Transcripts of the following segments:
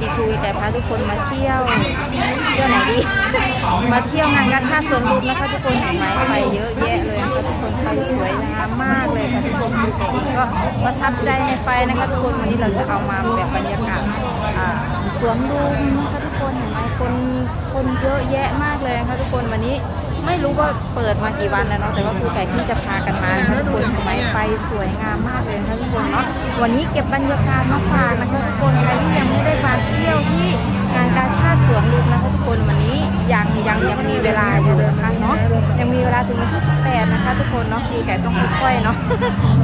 ดีคุยแต่พาทุกคนมาเที่ยวเที่ยวไหนดี มาเที่ยวงานกาชาติสวนลุมนะคะทุกคนเห็นไหมไฟเยอะแยะเลยนะคะทุกคนไฟสวยงามมากเลยค่ะทุกคนดูแต่เองก็ประทับใจในไฟนะคะทุกคนวันนี้เราจะเอามาแบบบรรยากาศอ่าสวนลุมนะคะทุกคนเห็นไหมคนคนเยอะแยะมากเลยนะคะทุกคนวันนี้ไม่รู้ว่าเปิดมากี่วันแล้วเนาะแต่ว่าครูไก่เพิ่งจะพากันมานะคะทุกคนเห็นไมไฟสวยงามมากเลยนะคะทุกคนเนาะ วันนี้เก็บบรรยากาศมาฝากนะคะทุกคนใครที่ยังไม่ได้มาเที่ยวที่งานกาชาติสวนลุมนะคะทุกคนวันนี้ยังยังยังมีเวลาอยู่นะคะเนาะยังมีเวลาถึงวันที่18นะคะ ทุกคนเนาะครูไก่ต้องค่อยๆเนาะ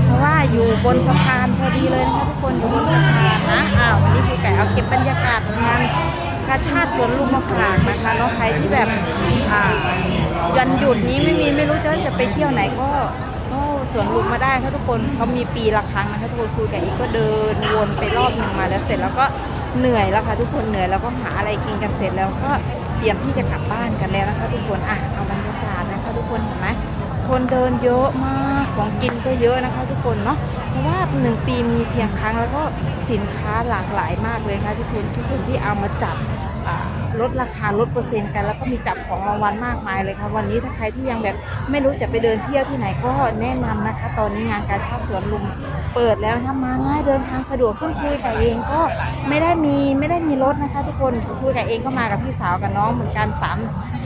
เพราะว่าอยู่บนสะพานพอดีเลยนะคะทุกคนอยู่บนสะพานนะอ้าววันนี้ครูไก่เอาเก็บบรรยากาศงานกาชาติสวนลุมมาฝากนะคะเนาะใครที่แบบอ่าวันหยุดนี้ไม่มีไม่รู้จะจะไปเที่ยวไหนก็ ก็สวนลุมมาได้ค่ะทุกคนเขามีปีละครั้งนะคะทุกคนครูไก่อีกก็เดินวนไปรอบหนึ่งมาแล้วเสร็จแล้วก็เหนื่อยแล้วค่ะทุกคนเหนื่อยแล้วก็หาอะไรกินกันเสร็จแล้วก็เตรียมที่จะกลับบ้านกันแล้วนะคะทุกคนอะเอาบรรยากาศนะคะทุกคนเห็นไหมคนเดินเยอะมากของกินก็เยอะนะคะ ทุกคนเนาะเพราะว่าหนึ่งปีมีเพียงครั้งแล้วก็สินค้าหลากหลายมากเลยนะคะทุกคนทุกคนที่เอามาจับอ่า ลดราคาลดเปอร์เซ็นต์กัน แล้วก็มีจับของรางวัลมากมายเลยค่ะวันนี้ถ้าใครที่ยังแบบไม่รู้จะไปเดินเที่ยวที่ไหนก็แนะนำนะคะ ตอนนี้งานการชาติสวนลุมเปิดแล้วนะคะมาง่ายเดินทางสะดวกซึ่งคุยกับเองก็ไม่ได้มีไม่ได้มีรถนะคะ ทุกคนคุยกับเองก็มากับพี่สาวกับน้องเหมือนกันสาม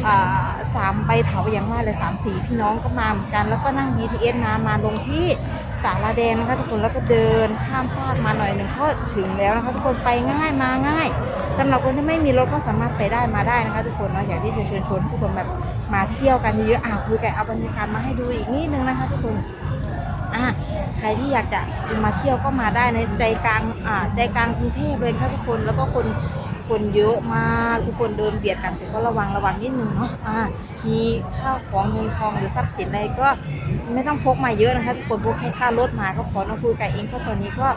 อ่าสามใบเถาอย่างว่าเลยสามสี่พี่น้องก็มาเหมือนกัน แล้วก็นั่ง BTS มามาลงที่สาราแดงนะคะทุกคนแล้วก็เดินข้ามฟากมาหน่อยหนึ่งก็ถึงแล้วนะคะทุกคนไปง่ายมาง่ายสำหรับคนที่ไม่มีรถก็สามารถไปได้มาได้นะคะ ทุกคนเนาะอยากที่จะเชิญชวนทุกคนแบบมาเที่ยวกันเยอะๆอะคุยกันเอาบรรยากาศมาให้ดูอีกนิดนึงนะคะ ทุกคนอะใครที่อยากจะมาเที่ยวก็มาได้ในใจกลางอ่าใจกลางกรุงเทพเลยค่ะทุกคนแล้วก็คนคนเยอะมากทุกคนเดินเบียดกันแต่ก็ระวังระวังนิดนึงเนาะอ่ามีข้าวของเงินทองหรือทรัพย์สินอะไรก็ไม่ต้องพกมาเยอะนะคะทุกคนพกให้ค่ารถมาก็พอน้องคุยกับเองก็ตอนนี้ก็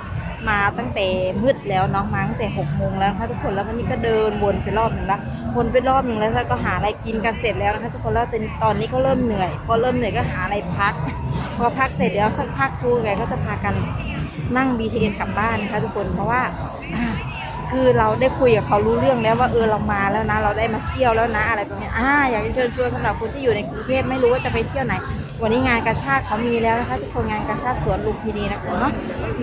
มาตั้งแต่มืดแล้วเนาะมาตั้งแต่หกโมงแล้วนะคะทุกคนแล้ววันนี้ก็เดินวนไปรอบหนึ่งและววนไปรอบหนึ่งแล้วก็หาอะไรกินกันเสร็จแล้วนะคะทุกคนแล้วตอนนี้ก็เริ่มเหนื่อย พอเริ่มเหนื่อยก็หาอะไรพัก พอพักเสร็จแล้วสักพักครูไก่ก็จะพากันนั่ง BTS กลับบ้านนะคะทุกคนเพราะว่าอ่าคือเราได้คุยกับเขารู้เรื่องแล้วว่าเออเรามาแล้วนะ เราได้มาเที่ยวแล้วนะอะไรแบบนี้อ่าอยากจะเชิญชวนสำหรับคนที่อยู่ในกรุงเทพไม่รู้ว่าจะไปเที่ยวไหน วันนี้งานกาชาติเขามีแล้วนะคะทุกคนงานกาชาติสวนลุมพินีนะคะเนาะ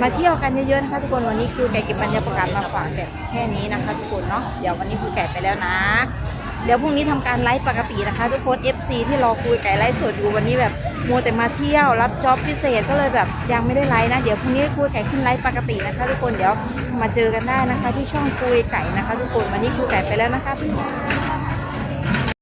มาเที่ยวกันเยอะๆนะคะทุกคนวันนี้คือไก่เก็บบรรยากาศมาฝากแต่แค่นี้นะคะทุกคนเนาะเดี๋ยววันนี้คือไก่ไปแล้วนะ เดี๋ยวพรุ่งนี้ทำการไลฟ์ปกตินะคะ ทุกคน FC ที่รอคุยไก่ไลฟ์สดอยู่วันนี้แบบมัวแต่มาเที่ยวรับจ็อบพิเศษก็เลยแบบยังไม่ได้ไลฟ์นะ เดี๋ยวพรุ่งนี้คุยไก่ขึ้นไลฟ์ปกตินะคะ ทุกคนเดี๋ยวมาเจอกันได้นะคะ ที่ช่องคุยไก่นะคะ ทุกคนวันนี้คุยไก่ไปแล้วนะคะพี่